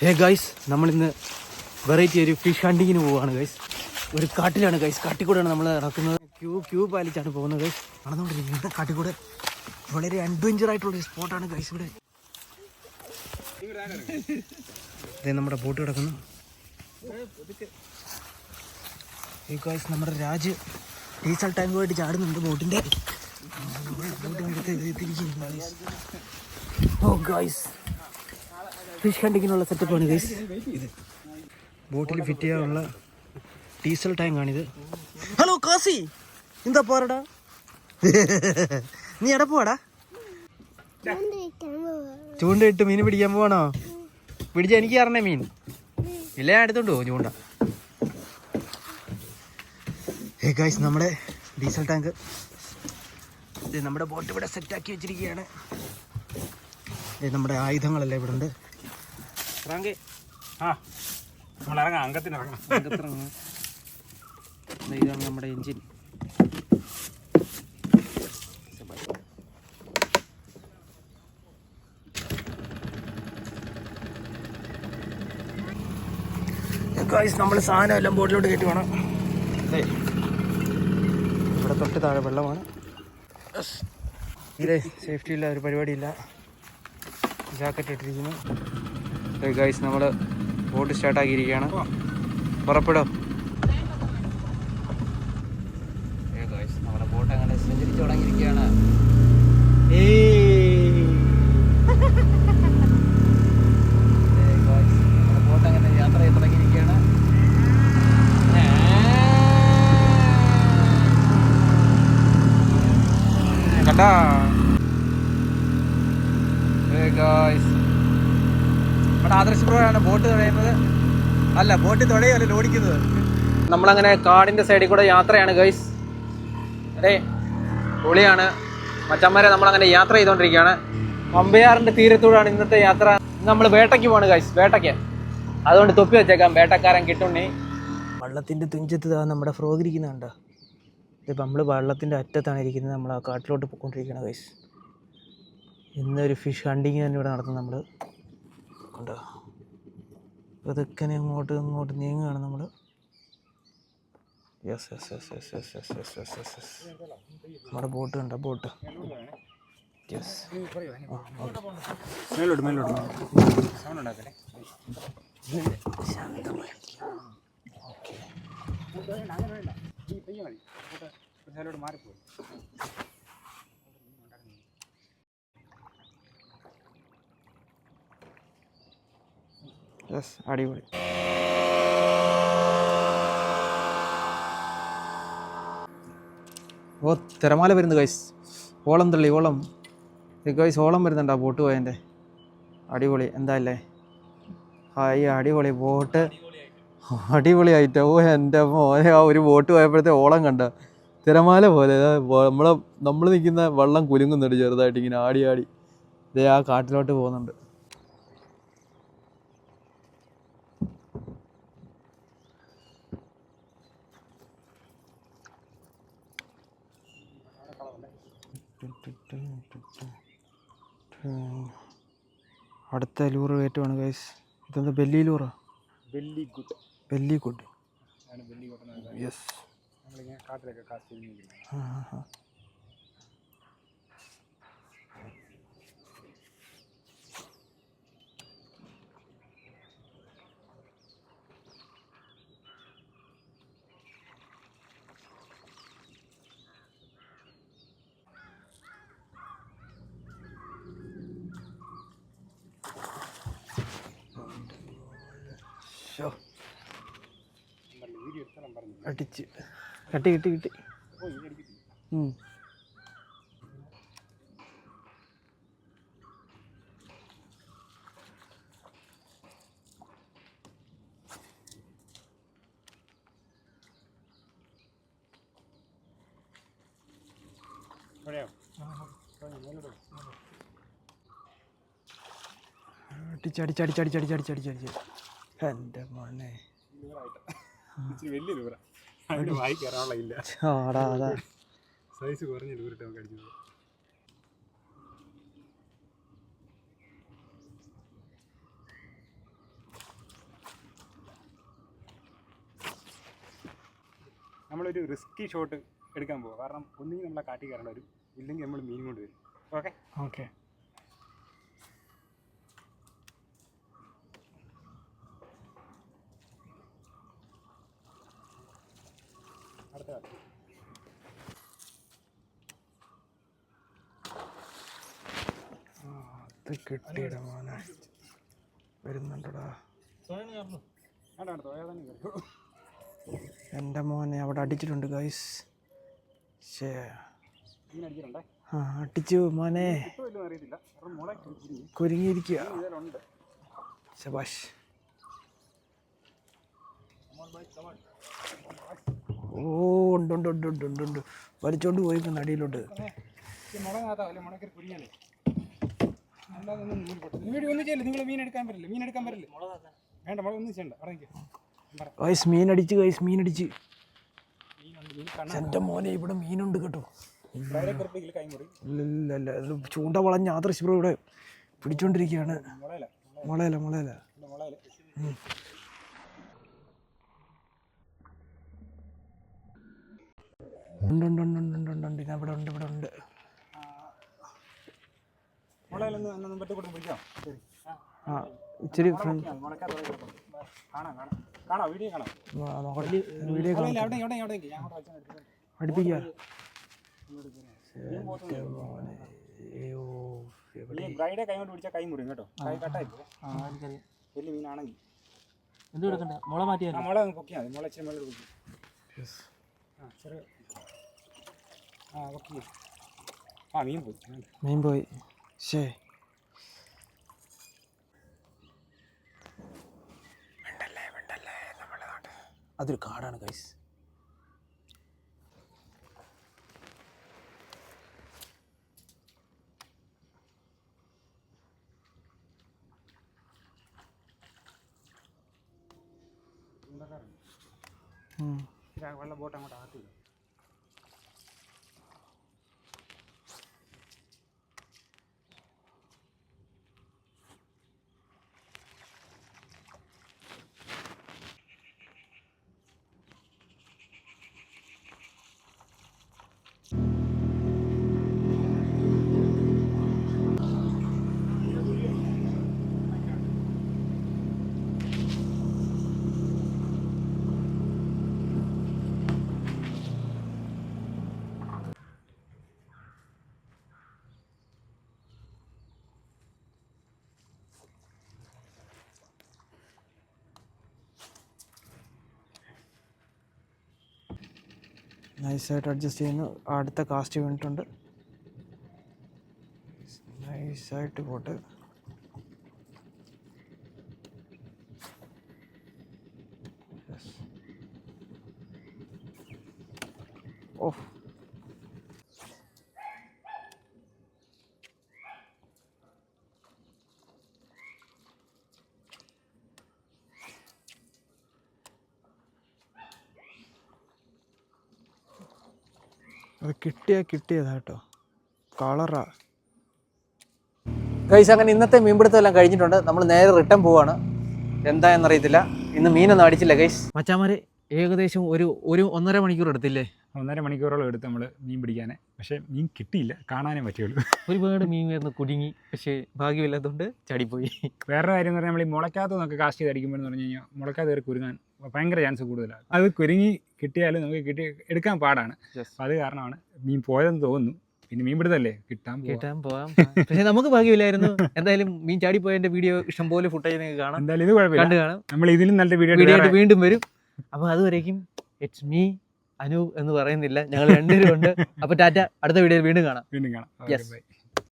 ഹേ guys നമ്മളിന്ന് variety ഒരു fish ഹണ്ടിങ്ങിന് പോവാണ് ഗൈസ് ഒരു കാട്ടിലാണ് ഗൈസ് കാട്ടിക്കൂടെയാണ് നമ്മൾ നടക്കുന്നത്. ക്യൂ ക്യൂ പാലിച്ചാണ് പോകുന്നത് ഗൈസ് നടന്നുകൊണ്ടിരിക്കുന്നത് കാട്ടിക്കൂടെ വളരെ അഡ്വഞ്ചർ ആയിട്ടുള്ള ഒരു സ്പോട്ടാണ് ഗൈസ് ഇവിടെ. ദേ നമ്മുടെ ബോട്ട് കിടക്കുന്നു. ഈ ഗൈസ് നമ്മുടെ രാജ് ഡീസൽ ടാങ്കുമായിട്ട് ചാടുന്നുണ്ട് ബോട്ടിന്റെ ഓ ഗൈസ് ഫിഷ് ഹണ്ടിങ്ങിനുള്ള സെറ്റപ്പാണ് ഗൈസ് ഇത് ബോട്ടിൽ ഫിറ്റ് ചെയ്യാനുള്ള ഡീസൽ ടാങ്കാണിത് ഹലോ കാസി. എന്താ പോരടാ നീ എവിടെ പോടാ ചൂണ്ടയിട്ട് മീൻ പിടിക്കാൻ പോവാണോ? പിടിച്ച എനിക്ക് അറിയണേ മീൻ. ഇല്ല ഞാൻ എടുത്തോണ്ട് പോകും ചൂണ്ട. ഏ ഗൈസ് നമ്മുടെ ഡീസൽ ടാങ്ക് നമ്മുടെ ബോട്ട് ഇവിടെ സെറ്റാക്കി വെച്ചിരിക്കുകയാണ്. നമ്മുടെ ആയുധങ്ങളല്ലേ ഇവിടെ ഉണ്ട് ഫ്രാങ്കേ ആ നമ്മൾ ഇറങ്ങാം അംഗത്തിന് ഇറങ്ങാം ഇതാണ് നമ്മുടെ എഞ്ചിൻ നമ്മൾ സാധനം എല്ലാം ബോട്ടിലോട്ട് കയറ്റി വേണം ദേ, ഇവിടെ തൊട്ട് താഴെ വെള്ളമാണ്. ഇതേ സേഫ്റ്റി ഇല്ല ഒരു പരിപാടിയില്ല. ജാക്കറ്റ് ഇട്ടിരിക്കുന്നു. ഗൈസ് നമ്മൾ ബോട്ട് സ്റ്റാർട്ടാക്കിയിരിക്കുകയാണ് പുറപ്പെടും? നമ്മുടെ ബോട്ട് അങ്ങനെ സഞ്ചരിച്ചു തുടങ്ങിയിരിക്കുകയാണ്. ബോട്ട് അങ്ങനെ യാത്ര ചെയ്ത് തുടങ്ങിയിരിക്കുകയാണ് കണ്ടാ ഗായ്സ് ബ്രോയാണ് ബോട്ട് തുഴയുന്നത് അല്ല ബോട്ട് തുഴയല്ല ഓടിക്കുന്നത് നമ്മളങ്ങനെ കാടിന്റെ സൈഡിൽ കൂടെ യാത്രയാണ് ഗൈസ് അതെ പൊളിയാണ്. മച്ചന്മാരെ നമ്മളങ്ങനെ യാത്ര ചെയ്തുകൊണ്ടിരിക്കുകയാണ് അമ്പയാറിന്റെ തീരത്തൂടാണ് ഇന്നത്തെ യാത്ര. നമ്മൾ വേട്ടയ്ക്ക് പോവാണ് ഗൈസ് വേട്ടയ്ക്ക്. അതുകൊണ്ട് തൊപ്പി വെച്ചേക്കാം വേട്ടക്കാരൻ കിട്ടുണ്ണി. വള്ളത്തിന്റെ തുഞ്ചത്ത് നമ്മുടെ ഫ്രോഗ് ഇരിക്കുന്നുണ്ടോ ഇതിപ്പോൾ നമ്മൾ വള്ളത്തിന്റെ അറ്റത്താണ് ഇരിക്കുന്നത്. നമ്മൾ ആ കാട്ടിലോട്ട് പോയിക്കൊണ്ടിരിക്കുകയാണ് ഗൈസ് ഇന്നൊരു ഫിഷ് ഹണ്ടിങ് തന്നെ ഇവിടെ നടത്തുന്നത് നമ്മൾ കണ്ടോ പതുക്കനെ അങ്ങോട്ട് ഇങ്ങോട്ട് നീങ്ങുകയാണ് നമ്മൾ yes yes yes yes yes yes yes yes yes yes നമ്മുടെ ബോട്ട് കണ്ട ബോട്ട് യെസ് മേലോട്ട് മേലോട്ട്. ഉണ്ടാക്കല്ലേ ഓക്കെ മാറിപ്പോയി. യെസ് അടിപൊളി. ഓ തിരമാല വരുന്നു ഗൈസ് ഓളം തള്ളി ഓളം. ഗൈസ് ഓളം വരുന്നുണ്ട് ബോട്ട് പോയതിന്റെ. അടിപൊളി. എന്താ അല്ലേ? ഹായ് അടിപൊളി ബോട്ട്. അടിപൊളിയായിട്ട് ഓ എന്റെ മോനെ. ആ ഒരു ബോട്ട് പോയപ്പോഴത്തെ ഓളം കണ്ട. തിരമാല പോലെ നമ്മളെ നമ്മൾ നിൽക്കുന്ന വെള്ളം കുലുങ്ങുന്നുണ്ട് ചെറുതായിട്ട് ഇങ്ങനെ ആടി ആടി. ഇതേ ആ കാട്ടിലോട്ട് പോകുന്നുണ്ട്. അടുത്ത അലൂർ കയറ്റുവാണ് ഗൈസ് ഇതെന്താ ബെല്ലിയിലൂറാ ബെല്ലിക്കുട്ട് ബെല്ലിക്കുട്ട് യെസ് നമ്മളിങ്ങനെ കാട്ടിലൊക്കെ കാസ്റ്റ് ആ ഹാ ഹാ അടിച്ച്. കട്ടി കിട്ടി കിട്ടി. ഓ ഇത് അടിക്കത്തില്ല ഉം. ഇവിടെയോ? മേലോട്ട് അടിച്ച് അടിച്ച് അടിച്ച് അടിച്ച് അടിച്ച് അടിച്ച് അടിച്ച് അടിച്ച്. എന്റെ മോനെ. വലിയ ദൂര. അതിന് വായി കയറാനുള്ള ഇല്ല. സൈസ് കുറഞ്ഞ ദൂരിട്ട് നമുക്ക് അടിച്ചത് നമ്മളൊരു റിസ്കി ഷോട്ട് എടുക്കാൻ പോകും കാരണം ഒന്നുകിൽ നമ്മളെ കാട്ടി കയറേണ്ട വരും ഇല്ലെങ്കിൽ നമ്മൾ മീൻ കൊണ്ട് വരും. ഓക്കെ ഓക്കെ അത് കിട്ടിയിട മോനെ. വരുന്നുണ്ടടാ? എന്റെ മോനെ അവിടെ അടിച്ചിട്ടുണ്ട് ഗൈസ് ശേ ആ അടിച്ചു മോനെ. കുരുങ്ങിയിരിക്കുക ശബാഷ്. Come on, മുള come on. ഓ ഉണ്ട് ഉണ്ട് ഉണ്ട് ഉണ്ട് ഉണ്ട് ഉണ്ട്. വലിച്ചോണ്ട് പോയി അടിയിലോട്ട് ഒന്നും മീൻ പറ ഗൈസ് ഗൈസ് മീൻ അടിച്ച് മോനെ ഇവിടെ മീനുണ്ട് കേട്ടോ. ഇല്ലല്ല ചൂണ്ട വളഞ്ഞ ആദർശ് തൃശ്ശൂർ ഇവിടെ പിടിച്ചോണ്ടിരിക്കുകയാണ്. മുളയല്ല മുളയില. ഉണ്ട് ഉണ്ട് ഉണ്ട് ഉണ്ട് ഉണ്ട് ഉണ്ട്. അവിടെ ഉണ്ട് ഇവിടെ ഉണ്ട്. ആ ഇച്ചിരി ഈ ബ്രൈഡെ കൈ കൊണ്ട് പിടിച്ചാൽ കൈ മുറിയും കേട്ടോ. കൈ കട്ടായി പോകും വലിയ മീനാണെങ്കിൽ എന്ത് കൊടുക്കണ്ടേ മുള മാറ്റിയാ ആ മുള പൊക്കിയാൽ മതി. മുള ഇച്ചിരി മുകളിൽ പൊക്കി. ആ ചെറിയ ആ മീൻ പോയി. മീൻ പോയി ശേ വേണ്ടല്ലേ വേണ്ടല്ലേ നമ്മളെ നാട്. അതൊരു കാടാണ്. ഇതാ വെള്ള ബോട്ട് അങ്ങോട്ട് അകത്ത് നൈസായിട്ട് അഡ്ജസ്റ്റ് ചെയ്യുന്നു. അടുത്ത കാസ്റ്റ് വീണിട്ടുണ്ട് നൈസായിട്ട് പോട്ട്. Yes. അത് കിട്ടിയാ കിട്ടിയതാ കേട്ടോ. കളറാ. കൈസ് അങ്ങനെ ഇന്നത്തെ മീൻപിടുത്തം എല്ലാം കഴിഞ്ഞിട്ടുണ്ട്. നമ്മൾ നേരെ റിട്ടേൺ പോവാണ്. എന്താ എന്നറിയത്തില്ല. ഇന്ന് മീനൊന്നും അടിച്ചില്ല കൈസ് മച്ചാമാര് ഏകദേശം ഒരു ഒരു ഒന്നര മണിക്കൂർ എടുത്തില്ലേ? ഒന്നര മണിക്കൂറോളം എടുത്ത് നമ്മൾ മീൻ പിടിക്കാൻ പക്ഷേ മീൻ കിട്ടിയില്ല. കാണാനേ പറ്റുള്ളൂ. ഒരുപാട് മീൻ വരുന്ന കുടുങ്ങി. പക്ഷേ ഭാഗ്യമില്ലാത്തതുകൊണ്ട് ചാടിപ്പോയി. വേറെ കാര്യം എന്ന് പറഞ്ഞാൽ നമ്മൾ ഈ മുളക്കാത്ത നമുക്ക് കാസ്റ്റ് ചെയ്ത് അടിക്കുമ്പോഴെന്ന് പറഞ്ഞു കഴിഞ്ഞാൽ മുളക്കാത്ത കയറി കുരുങ്ങാൻ ഭയങ്കര ചാൻസ് കൂടുതലാണ് അത് കുരുങ്ങി കിട്ടിയാലും നമുക്ക് കിട്ടി എടുക്കാൻ പാടാണ്. അത് കാരണമാണ്. മീൻ പോയതെന്ന് തോന്നുന്നു. പിന്നെ മീൻ പിടുത്തല്ലേ? കിട്ടാൻ കിട്ടാൻ പോകാം പക്ഷെ നമുക്ക് ഭാഗ്യമില്ലായിരുന്നു. എന്തായാലും മീൻ ചാടി പോയതിന്റെ വീഡിയോ ഇഷ്ടം പോലെ ഫുട്ടേജ് നിങ്ങൾക്ക് കാണാം. എന്തായാലും ഇത് കുഴപ്പമില്ല. കണ്ടു കാണാം. നമ്മൾ ഇതിലും നല്ല വീഡിയോ വീഡിയോ ആയിട്ട് വീണ്ടും വരും. അപ്പോൾ അതുവരേക്കും ഇറ്റ്സ് മീ അനു എന്ന് പറയുന്നില്ല. ഞങ്ങൾ രണ്ടുപേരും ഉണ്ട്. അപ്പൊ ടാറ്റ അടുത്ത വീഡിയോയിൽ വീണ്ടും കാണാം. വീണ്ടും കാണാം. Yes by